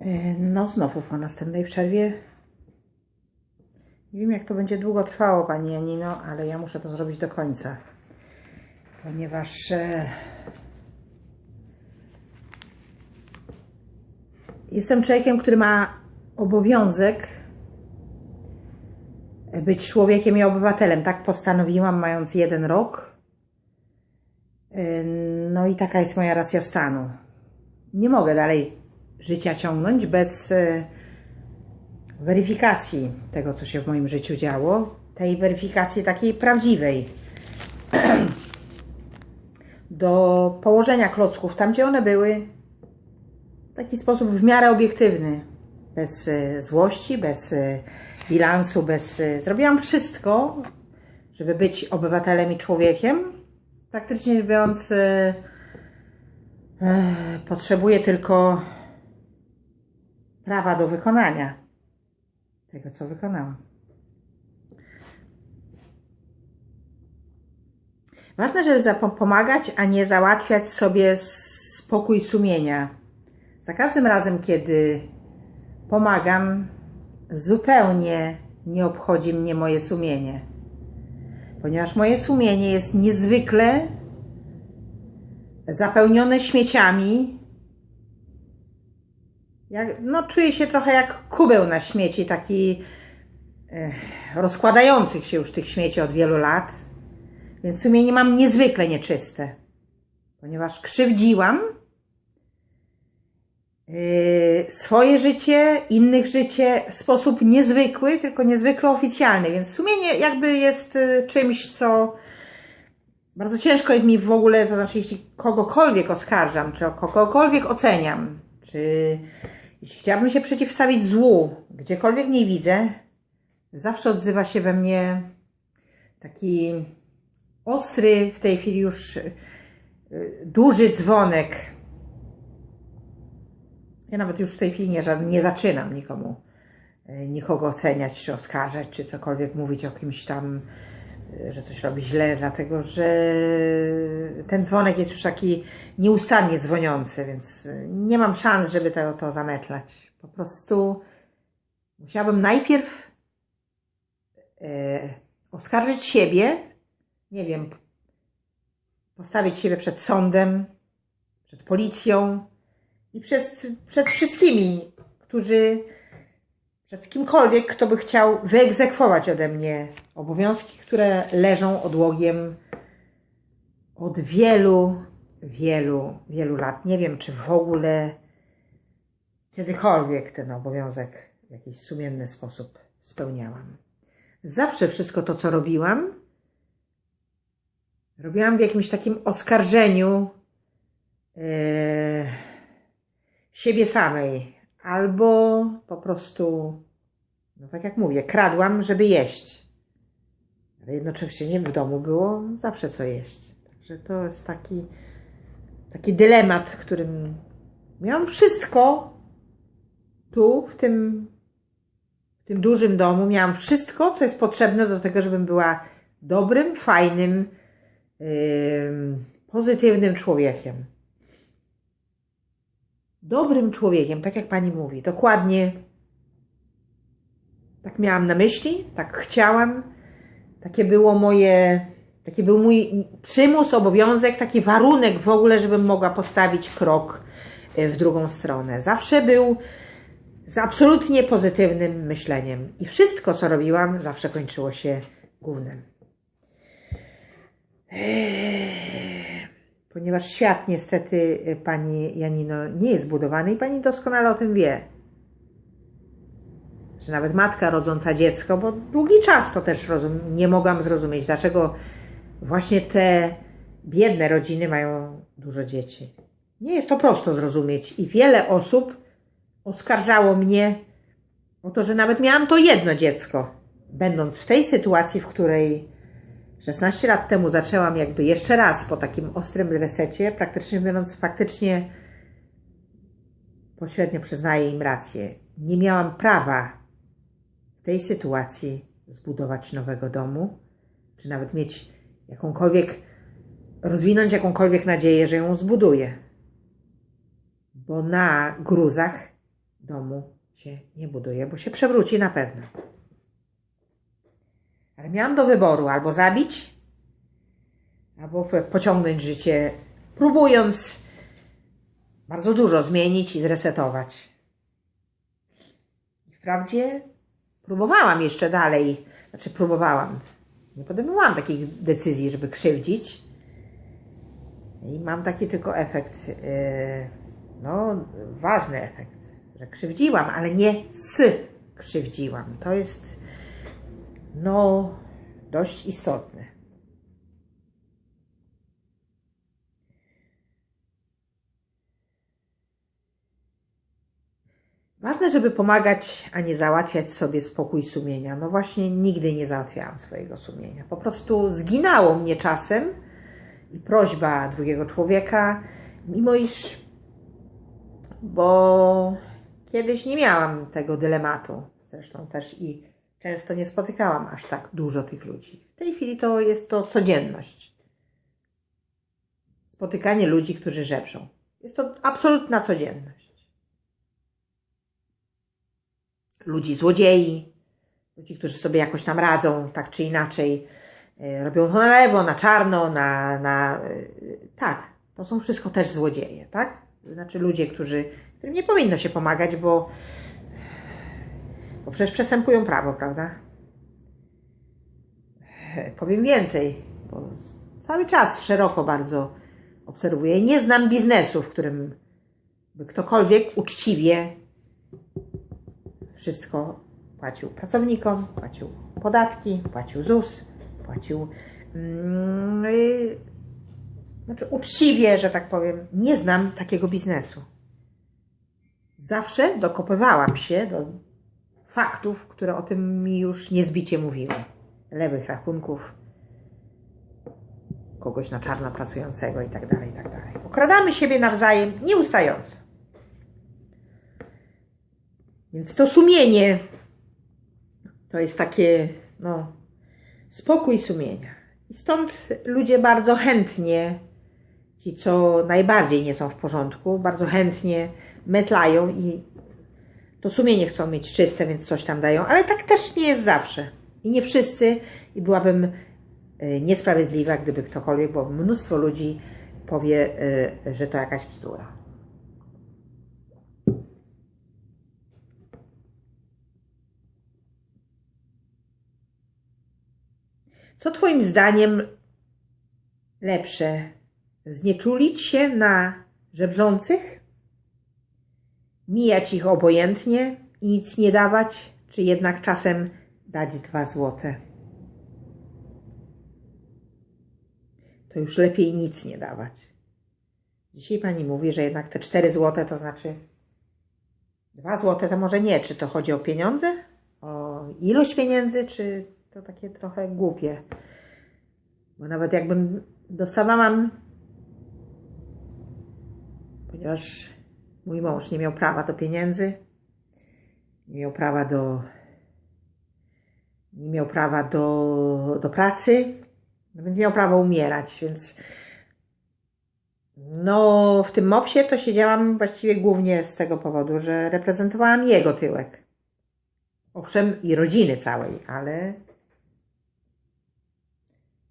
E, No, znowu po następnej przerwie. Nie wiem, jak to będzie długo trwało, Pani Janino, ale ja muszę to zrobić do końca. Ponieważ e, jestem człowiekiem, który ma obowiązek być człowiekiem i obywatelem. Tak postanowiłam, mając jeden rok. E, No i taka jest moja racja stanu. Nie mogę dalej życia ciągnąć bez e, weryfikacji tego, co się w moim życiu działo. Tej weryfikacji takiej prawdziwej. Do położenia klocków tam, gdzie one były, w taki sposób w miarę obiektywny. Bez e, złości, bez e, bilansu, bez. Zrobiłam wszystko, żeby być obywatelem i człowiekiem. Praktycznie biorąc, potrzebuję tylko prawa do wykonania tego, co wykonałam. Ważne, żeby pomagać, a nie załatwiać sobie spokój sumienia. Za każdym razem, kiedy pomagam, zupełnie nie obchodzi mnie moje sumienie. Ponieważ moje sumienie jest niezwykle zapełnione śmieciami. Jak, no, czuję się trochę jak kubeł na śmieci, taki e, rozkładających się już tych śmieci od wielu lat. Więc sumienie mam niezwykle nieczyste, ponieważ krzywdziłam yy, swoje życie, innych życie w sposób niezwykły, tylko niezwykle oficjalny. Więc sumienie jakby jest y, czymś, co bardzo ciężko jest mi w ogóle, to znaczy jeśli kogokolwiek oskarżam, czy kogokolwiek oceniam, czy chciałabym się przeciwstawić złu, gdziekolwiek nie widzę, zawsze odzywa się we mnie taki ostry, w tej chwili już y, duży dzwonek. Ja nawet już w tej chwili nie, nie zaczynam nikomu, y, nikogo oceniać, czy oskarżać, czy cokolwiek mówić o kimś tam, że coś robi źle, dlatego że ten dzwonek jest już taki nieustannie dzwoniący, więc y, nie mam szans, żeby to, to zametlać. Po prostu musiałabym najpierw y, oskarżyć siebie, nie wiem, postawić siebie przed sądem, przed policją i przed, przed wszystkimi, którzy, przed kimkolwiek, kto by chciał wyegzekwować ode mnie obowiązki, które leżą odłogiem od wielu, wielu, wielu lat. Nie wiem, czy w ogóle kiedykolwiek ten obowiązek w jakiś sumienny sposób spełniałam. Zawsze wszystko to, co robiłam, robiłam w jakimś takim oskarżeniu e, siebie samej, albo po prostu, no tak jak mówię, kradłam, żeby jeść. Ale jednocześnie w domu było zawsze co jeść. Także to jest taki, taki dylemat, którym miałam wszystko tu, w tym, w tym dużym domu. Miałam wszystko, co jest potrzebne do tego, żebym była dobrym, fajnym, ym, pozytywnym człowiekiem. Dobrym człowiekiem, tak jak pani mówi, dokładnie. Tak miałam na myśli, tak chciałam, takie było moje, taki był mój przymus, obowiązek, taki warunek w ogóle, żebym mogła postawić krok y, w drugą stronę. Zawsze był z absolutnie pozytywnym myśleniem. I wszystko, co robiłam, zawsze kończyło się gównem. Ponieważ świat niestety, y, pani Janino, nie jest budowany i pani doskonale o tym wie. Że nawet matka rodząca dziecko, bo długi czas to też rozum, nie mogłam zrozumieć, dlaczego właśnie te biedne rodziny mają dużo dzieci. Nie jest to prosto zrozumieć i wiele osób oskarżało mnie o to, że nawet miałam to jedno dziecko, będąc w tej sytuacji, w której 16 lat temu zaczęłam jakby jeszcze raz po takim ostrym resecie, praktycznie mówiąc, faktycznie pośrednio przyznaję im rację. Nie miałam prawa w tej sytuacji zbudować nowego domu, czy nawet mieć jakąkolwiek, rozwinąć jakąkolwiek nadzieję, że ją zbuduję. Bo na gruzach domu się nie buduje, bo się przewróci na pewno. Ale miałam do wyboru albo zabić, albo pociągnąć życie, próbując bardzo dużo zmienić i zresetować. I wprawdzie próbowałam jeszcze dalej, znaczy próbowałam. Nie podejmowałam takich decyzji, żeby krzywdzić. I mam taki tylko efekt, yy, no, ważny efekt, że krzywdziłam, ale nie z krzywdziłam. To jest, no, dość istotne. Ważne, żeby pomagać, a nie załatwiać sobie spokój sumienia. No właśnie, nigdy nie załatwiałam swojego sumienia. Po prostu zginało mnie czasem i prośba drugiego człowieka, mimo iż, bo kiedyś nie miałam tego dylematu. Zresztą też i często nie spotykałam aż tak dużo tych ludzi. W tej chwili to jest to codzienność. Spotykanie ludzi, którzy żebrzą. Jest to absolutna codzienność. ludzi złodziei, ludzi, którzy sobie jakoś tam radzą, tak czy inaczej. E, robią to na lewo, na czarno, na, na... E, tak, to są wszystko też złodzieje, tak? Znaczy ludzie, którzy, którym nie powinno się pomagać, bo, bo przecież przestępują prawo, prawda? E, powiem więcej, bo cały czas szeroko bardzo obserwuję. Nie znam biznesu, w którym by ktokolwiek uczciwie wszystko płacił pracownikom, płacił podatki, płacił ZUS, płacił yy, znaczy uczciwie, że tak powiem. Nie znam takiego biznesu. Zawsze dokopywałam się do faktów, które o tym mi już niezbicie mówiły. Lewych rachunków, kogoś na czarno pracującego i tak dalej, i tak dalej. Okradamy siebie nawzajem nieustająco. Więc to sumienie to jest takie, no, spokój sumienia. I stąd ludzie bardzo chętnie, ci co najbardziej nie są w porządku, bardzo chętnie metlają i to sumienie chcą mieć czyste, więc coś tam dają, ale tak też nie jest zawsze. I nie wszyscy, i byłabym e, niesprawiedliwa, gdyby ktokolwiek, bo mnóstwo ludzi powie, e, że to jakaś bzdura. Co Twoim zdaniem lepsze? Znieczulić się na żebrzących? Mijać ich obojętnie i nic nie dawać, czy jednak czasem dać dwa złote? To już lepiej nic nie dawać. Dzisiaj pani mówi, że jednak te cztery złote to znaczy dwa złote to może nie. Czy to chodzi o pieniądze? O ilość pieniędzy, czy to takie trochę głupie. Bo nawet jakbym dostawałam, ponieważ mój mąż nie miał prawa do pieniędzy, nie miał prawa do, nie miał prawa do, do pracy, no więc miał prawo umierać, więc no, w tym mopsie to siedziałam właściwie głównie z tego powodu, że reprezentowałam jego tyłek. Owszem, i rodziny całej, ale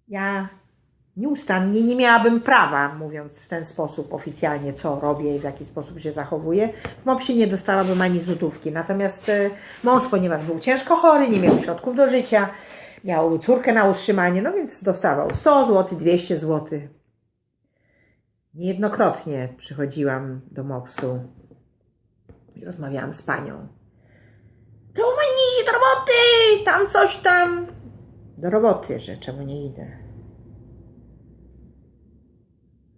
ja nieustannie nie miałabym prawa, mówiąc w ten sposób oficjalnie, co robię i w jaki sposób się zachowuję. W MOPSie nie dostałabym ani złotówki. Natomiast e, mąż, ponieważ był ciężko chory, nie miał środków do życia, miał córkę na utrzymanie, no więc dostawał 100 zł, 200 zł. Niejednokrotnie przychodziłam do MOPS-u i rozmawiałam z panią. Czemu nie idzie do roboty? Tam coś tam. Do roboty, że czemu nie idę?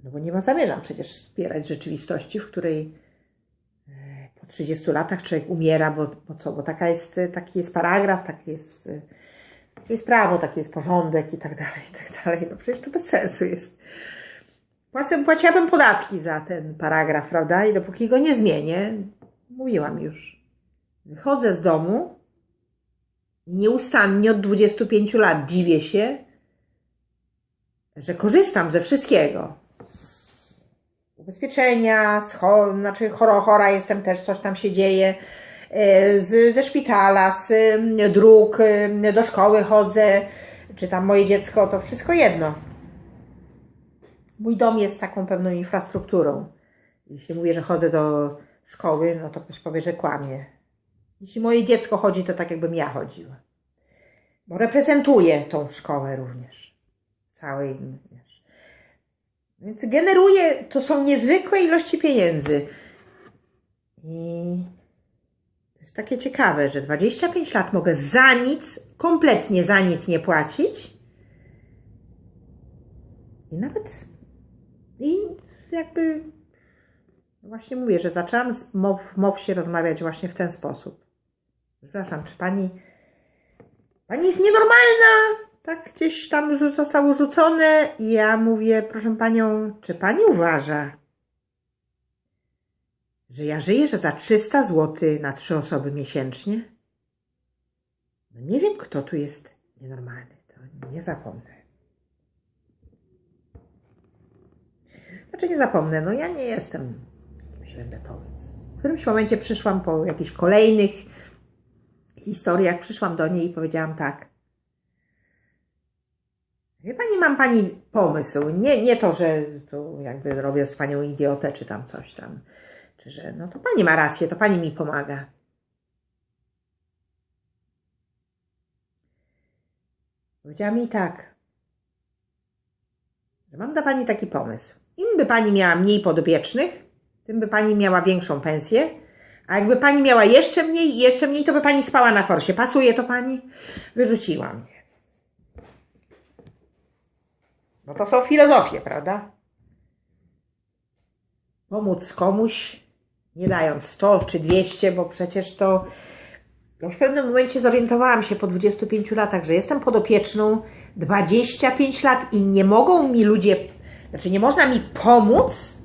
No bo nie ma, zamierzam przecież wspierać rzeczywistości, w której e, po 30 latach człowiek umiera, bo, bo co, bo taka jest, taki jest paragraf, taki jest, e, takie jest prawo, taki jest porządek i tak dalej, i tak dalej. No przecież to bez sensu jest. Płacę, płaciłabym podatki za ten paragraf, prawda? I dopóki go nie zmienię, mówiłam już, wychodzę z domu i nieustannie od 25 lat dziwię się, że korzystam ze wszystkiego ubezpieczenia, cho, znaczy chora, chora jestem też, coś tam się dzieje, e, z, ze szpitala, z dróg, do szkoły chodzę, czy tam moje dziecko, to wszystko jedno. Mój dom jest taką pewną infrastrukturą. Jeśli mówię, że chodzę do szkoły, no to ktoś powie, że kłamie. Jeśli moje dziecko chodzi, to tak jakbym ja chodziła. Bo reprezentuję tą szkołę również. Całej, wiesz. Więc generuje, to są niezwykłe ilości pieniędzy. I to jest takie ciekawe, że 25 lat mogę za nic, kompletnie za nic nie płacić. I nawet, i jakby Właśnie mówię, że zaczęłam z w MOPsie rozmawiać właśnie w ten sposób. Przepraszam, czy pani. Pani jest nienormalna! Tak gdzieś tam zostało rzucone i ja mówię, proszę panią, czy pani uważa, że ja żyję, że za 300 zł na trzy osoby miesięcznie? No nie wiem, kto tu jest nienormalny. To nie zapomnę. Znaczy nie zapomnę, no ja nie jestem Szwendetowiec. W którymś momencie przyszłam po jakichś kolejnych historiach, przyszłam do niej i powiedziałam tak. Wie pani, mam pani pomysł. Nie, nie to, że tu jakby robię z panią idiotę, czy tam coś tam. Czy że, no to pani ma rację, to pani mi pomaga. Powiedziała mi tak, że mam dla pani taki pomysł. Im by pani miała mniej podobiecznych, tym by pani miała większą pensję. A jakby pani miała jeszcze mniej, jeszcze mniej, to by pani spała na korsie. Pasuje to pani? Wyrzuciła mnie. No to są filozofie, prawda? Pomóc komuś, nie dając 100 czy 200, bo przecież to no w pewnym momencie zorientowałam się po 25 latach, że jestem podopieczną 25 lat i nie mogą mi ludzie, znaczy nie można mi pomóc,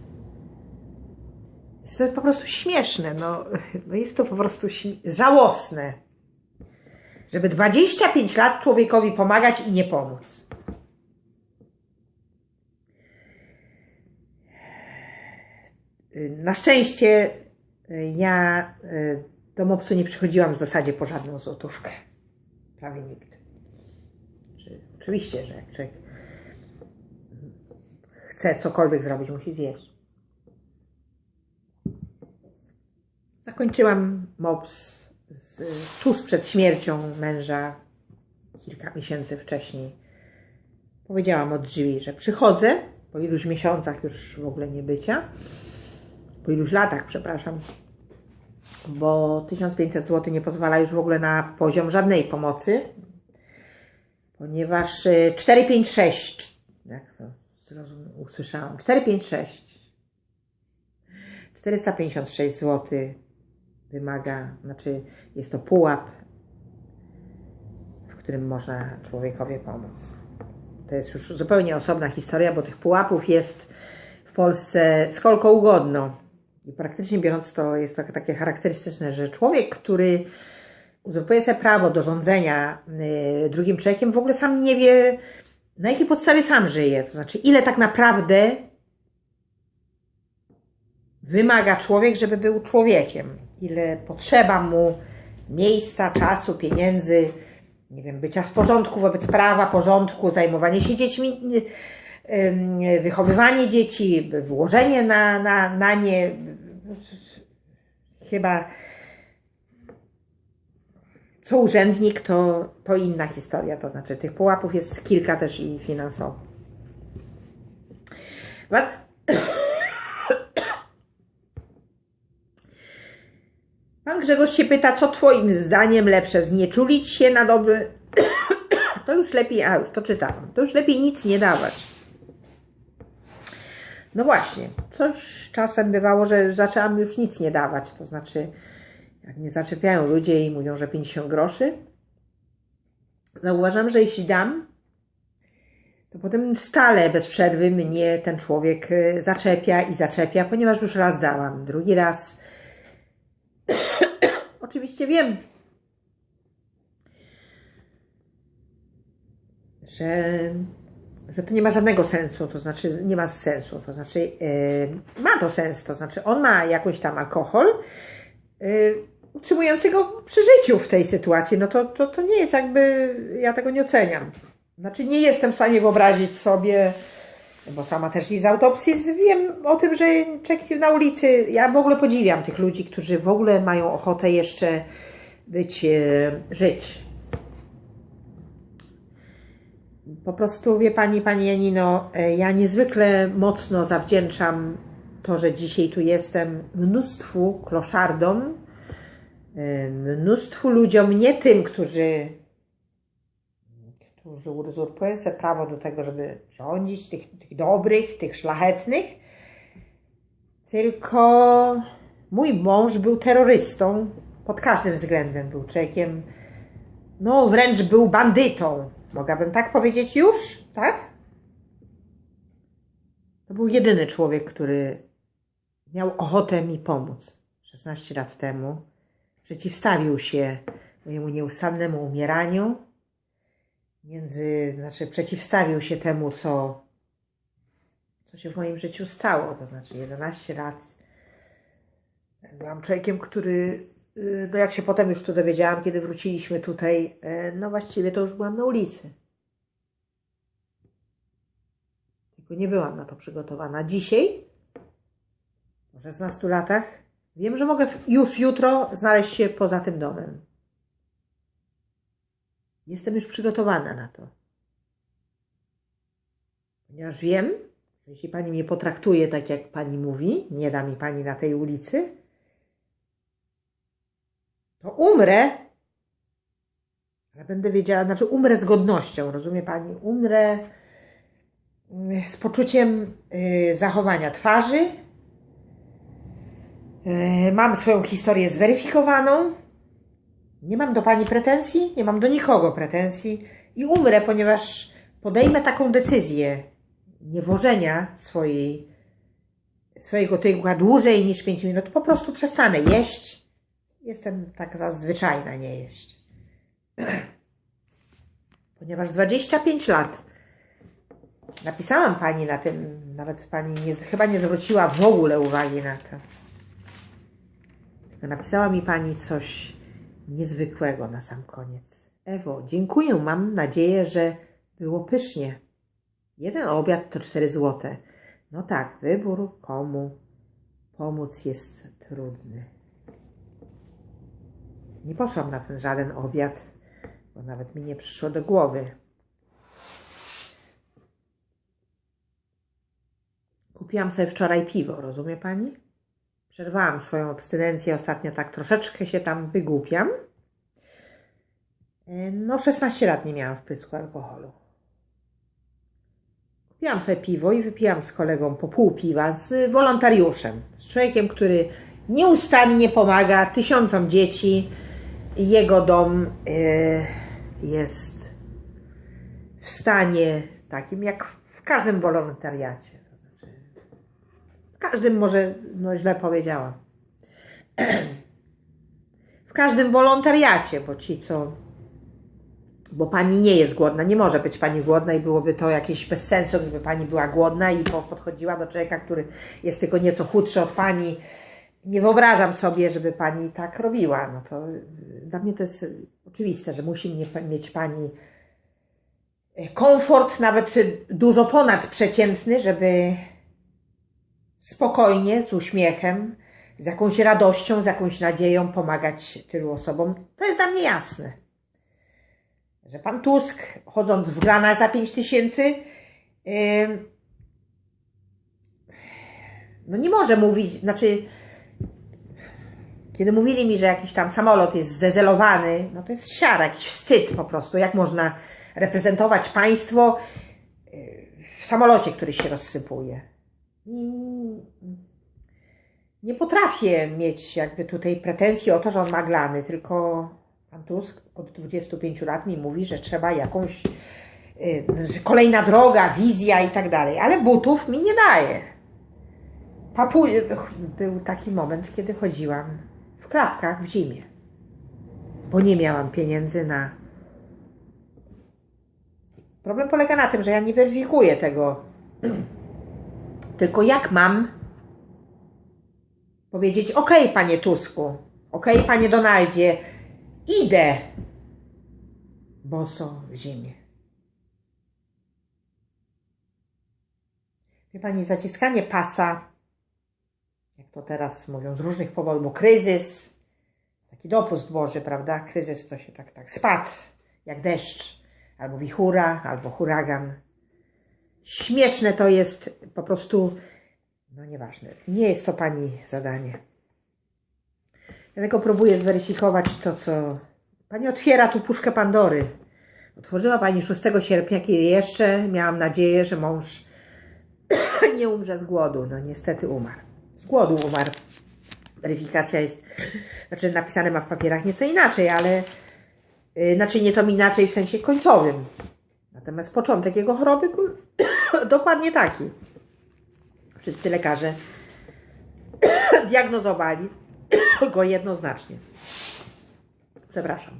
jest to po prostu śmieszne, no, no jest to po prostu żałosne, żeby 25 lat człowiekowi pomagać i nie pomóc. Na szczęście y, ja y, do MOPS-u nie przychodziłam w zasadzie po żadną złotówkę. Prawie nikt. Oczywiście, że jak człowiek chce cokolwiek zrobić, musi zjeść. Zakończyłam MOPS z, tuż przed śmiercią męża, kilka miesięcy wcześniej. Powiedziałam od drzwi, że przychodzę po iluś miesiącach już w ogóle nie bycia, po iluś latach, przepraszam, bo 1500 zł nie pozwala już w ogóle na poziom żadnej pomocy, ponieważ 456, e, jak to zrozum- usłyszałam, 456, 456 zł wymaga, znaczy jest to pułap, w którym można człowiekowi pomóc. To jest już zupełnie osobna historia, bo tych pułapów jest w Polsce skolko ugodno. I praktycznie biorąc to jest to takie charakterystyczne, że człowiek, który uzurpuje sobie prawo do rządzenia y, drugim człowiekiem, w ogóle sam nie wie, na jakiej podstawie sam żyje. To znaczy, ile tak naprawdę wymaga człowiek, żeby był człowiekiem ile potrzeba mu miejsca, czasu, pieniędzy, nie wiem, bycia w porządku wobec prawa, porządku, zajmowanie się dziećmi, wychowywanie dzieci, włożenie na, na, na nie. Chyba co urzędnik, to, to inna historia. To znaczy, tych pułapów jest kilka też i finansowo. Pan Grzegorz się pyta, co Twoim zdaniem lepsze, znieczulić się na dobry... to już lepiej, a już to czytałam, to już lepiej nic nie dawać. No właśnie, coś czasem bywało, że zaczęłam już nic nie dawać, to znaczy jak mnie zaczepiają ludzie i mówią, że 50 groszy, zauważam, że jeśli dam, to potem stale bez przerwy mnie ten człowiek y, zaczepia i zaczepia, ponieważ już raz dałam, drugi raz. Oczywiście wiem, że że to nie ma żadnego sensu, to znaczy nie ma sensu, to znaczy yy, ma to sens, to znaczy on ma jakiś tam alkohol yy, utrzymujący go przy życiu w tej sytuacji, no to, to, to nie jest jakby, ja tego nie oceniam. Znaczy nie jestem w stanie wyobrazić sobie, bo sama też i z autopsji wiem o tym, że człowiek na ulicy, ja w ogóle podziwiam tych ludzi, którzy w ogóle mają ochotę jeszcze być, yy, żyć po prostu, wie Pani, Pani Janino, e, ja niezwykle mocno zawdzięczam to, że dzisiaj tu jestem. Mnóstwu kloszardom, e, mnóstwu ludziom, nie tym, którzy, którzy uzurpują sobie prawo do tego, żeby rządzić, tych, tych dobrych, tych szlachetnych, tylko mój mąż był terrorystą, pod każdym względem był człowiekiem, no wręcz był bandytą, Mogłabym tak powiedzieć już, tak? To był jedyny człowiek, który miał ochotę mi pomóc. 16 lat temu przeciwstawił się mojemu nieustannemu umieraniu, między, znaczy przeciwstawił się temu, co, co się w moim życiu stało. To znaczy 11 lat byłam człowiekiem, który no jak się potem już tu dowiedziałam, kiedy wróciliśmy tutaj, e, no właściwie to już byłam na ulicy. Tylko nie byłam na to przygotowana. Dzisiaj, po 16 latach, wiem, że mogę już jutro znaleźć się poza tym domem. Jestem już przygotowana na to. Ponieważ wiem, że jeśli pani mnie potraktuje tak, jak pani mówi, nie da mi pani na tej ulicy, to umrę, ale będę wiedziała, znaczy umrę z godnością, rozumie Pani? Umrę mm, z poczuciem y, zachowania twarzy. Y, mam swoją historię zweryfikowaną. Nie mam do Pani pretensji, nie mam do nikogo pretensji i umrę, ponieważ podejmę taką decyzję niewożenia swojej, swojego tyłka dłużej niż 5 minut. Po prostu przestanę jeść, Jestem tak zazwyczaj na nie jeść. Ponieważ 25 lat napisałam pani na tym, nawet pani nie, chyba nie zwróciła w ogóle uwagi na to. Napisała mi pani coś niezwykłego na sam koniec. Ewo, dziękuję, mam nadzieję, że było pysznie. Jeden obiad to 4 złote. No tak, wybór komu pomóc jest trudny. Nie poszłam na ten żaden obiad, bo nawet mi nie przyszło do głowy. Kupiłam sobie wczoraj piwo, rozumie pani? Przerwałam swoją abstynencję, ostatnio tak troszeczkę się tam wygłupiam. No, 16 lat nie miałam w pysku alkoholu. Kupiłam sobie piwo i wypiłam z kolegą po pół piwa z wolontariuszem, z człowiekiem, który nieustannie pomaga tysiącom dzieci, jego dom e, jest w stanie takim jak w każdym wolontariacie. To znaczy, w każdym może, no źle powiedziałam. W każdym wolontariacie, bo ci co bo pani nie jest głodna, nie może być pani głodna i byłoby to jakieś bez sensu, gdyby pani była głodna i podchodziła do człowieka, który jest tylko nieco chudszy od pani nie wyobrażam sobie, żeby pani tak robiła. No to dla mnie to jest oczywiste, że musi mieć pani komfort, nawet dużo ponadprzeciętny, żeby spokojnie, z uśmiechem, z jakąś radością, z jakąś nadzieją pomagać tylu osobom. To jest dla mnie jasne. Że pan Tusk, chodząc w glana za 5 tysięcy, yy, no nie może mówić, znaczy kiedy mówili mi, że jakiś tam samolot jest zdezelowany, no to jest siara, jakiś wstyd po prostu. Jak można reprezentować państwo y, w samolocie, który się rozsypuje? I nie potrafię mieć jakby tutaj pretensji o to, że on ma glany, tylko pan Tusk od 25 lat mi mówi, że trzeba jakąś y, że kolejna droga, wizja i tak dalej, ale butów mi nie daje. Papu... Był taki moment, kiedy chodziłam w klapkach w zimie, bo nie miałam pieniędzy na Problem polega na tym, że ja nie weryfikuję tego. Tylko jak mam powiedzieć, ok, panie Tusku, ok, panie Donaldzie, idę boso w ziemię. Wie pani, zaciskanie pasa, jak to teraz mówią z różnych powodów, bo kryzys, taki dopust Boży, prawda? Kryzys to się tak, tak spadł, jak deszcz, albo wichura, albo huragan. Śmieszne to jest po prostu, no nieważne, nie jest to pani zadanie. Ja tylko próbuję zweryfikować to, co. Pani otwiera tu puszkę Pandory. Otworzyła pani 6 sierpnia, kiedy jeszcze miałam nadzieję, że mąż nie umrze z głodu. No niestety umarł. Z głodu umarł. Weryfikacja jest, znaczy napisane ma w papierach nieco inaczej, ale yy, znaczy nieco inaczej w sensie końcowym. Natomiast początek jego choroby był dokładnie taki. Wszyscy lekarze diagnozowali go jednoznacznie. Przepraszam.